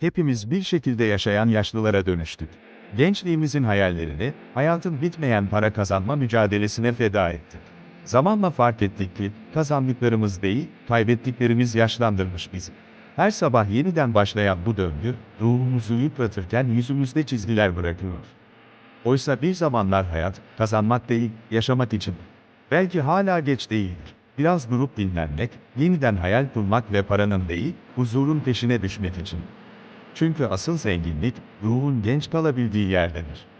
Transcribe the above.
hepimiz bir şekilde yaşayan yaşlılara dönüştük. Gençliğimizin hayallerini, hayatın bitmeyen para kazanma mücadelesine feda ettik. Zamanla fark ettik ki, kazandıklarımız değil, kaybettiklerimiz yaşlandırmış bizi. Her sabah yeniden başlayan bu döngü, ruhumuzu yıpratırken yüzümüzde çizgiler bırakıyor. Oysa bir zamanlar hayat, kazanmak değil, yaşamak için. Belki hala geç değildir. Biraz durup dinlenmek, yeniden hayal kurmak ve paranın değil, huzurun peşine düşmek için. Çünkü asıl zenginlik, ruhun genç kalabildiği yerdedir.